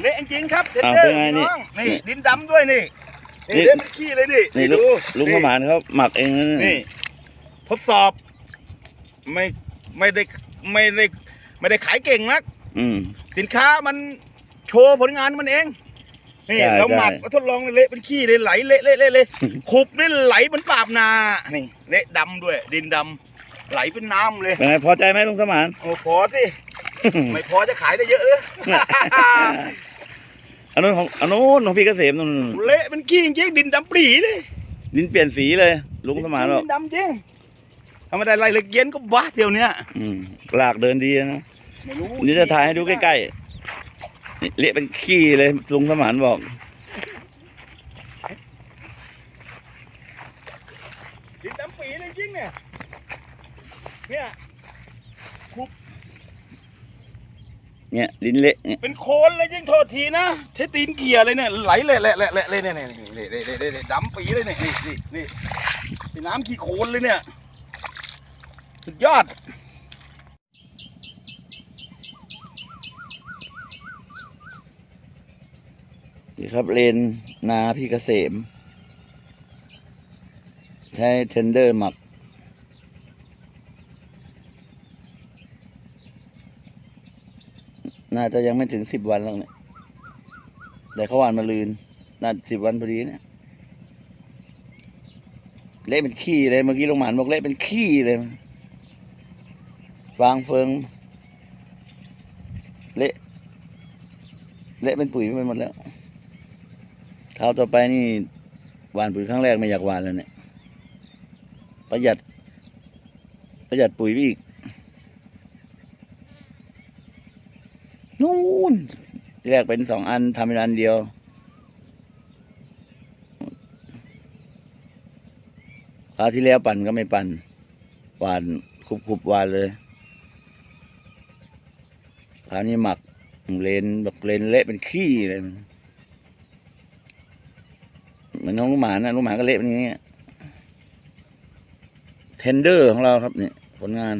เละจริงๆครับเทนอ้าวเดอเป็นร์ไงนี่น้องนี่นี่ดินดำด้วยนี่นี่นี่เละเป็นขี้เลยนี่นี่ลุงดูลุงสมานเขาหมักเองนะนี่ทดสอบ ไม่ไม่ได้ไม่ได้ไม่ได้ขายเก่งนักอืมสินค้ามันโชว์ผลงานมันเองนี่ใช่เราหมักใช่เราทดลองเละเป็นขี้เลยไหลเละเละเละเลยขุบนี่ไหลเหมือนปราบนานี่เละดำด้วย ดินดำไหลเป็นน้ำเลยเป็นไงพอใจไหมลุงสมานโอ้พอสิไม่พอจะขายได้เยอะเลย อันนู้นของอันนู้นของพี่เกษมนู่นเละเป็นขี้จริงๆดินดำปรีเลยดินเปลี่ยนสีเลยลุงสมานบอกดินดำจริงทำไม่ได้ไรเลยเย็นก็บ้าเดียวเนี้ยอืมลากเดินดีนะไม่รู้นี่จะถ่ายให้ดูใกล้ๆนี่เละเป็นขี้เลยลุงสมานบอกๆดินดำปีเลยจริงเนี่ยเนี่ย เนี่ยดินเละเนี่ยเป็นโคลนเลยจริงโทษทีนะเทตีนเกียร์เลยเนี่ยไหลเละเละเละเละเลยเนี่ยเนี่ยนี่นี่นี่นี่นี่ดำปีเลยเนี่ยนี่นี่นี่น้ำขี้โคลนเลยเนี่ยสุดยอดนี่ครับเลนนาพี่เกษม ใช้เทนเดอร์หมัก น่าจะยังไม่ถึงสิบวันแล้วเนี่ย แต่เขาหวานมาลืน น่าสิบวันพอดีเนี่ย เละเป็นขี้เลย เมื่อกี้ลงหมานบอกเละเป็นขี้เลยฟางเฟิง เละเละเป็นปุ๋ยไปหมดแล้วคราวต่อไปนี่หวานปุ๋ยครั้งแรกไม่อยากหวานแล้วเนี่ย ประหยัด ประหยัดปุ๋ยไปอีก นู่นที่ แรกเป็นสองอันทำเป็นอันเดียว คราวที่แล้วปั่นก็ไม่ปั่นหวานคุบคุบๆหวานเลย คราวนี้หมักเลนแบบเลนเละเป็นขี้เลยเหมือนน้องลูกหมานะลูกหมาก็เละเป็นอย่างเงี้ยเทนเดอร์ของเราครับเนี่ยผลงาน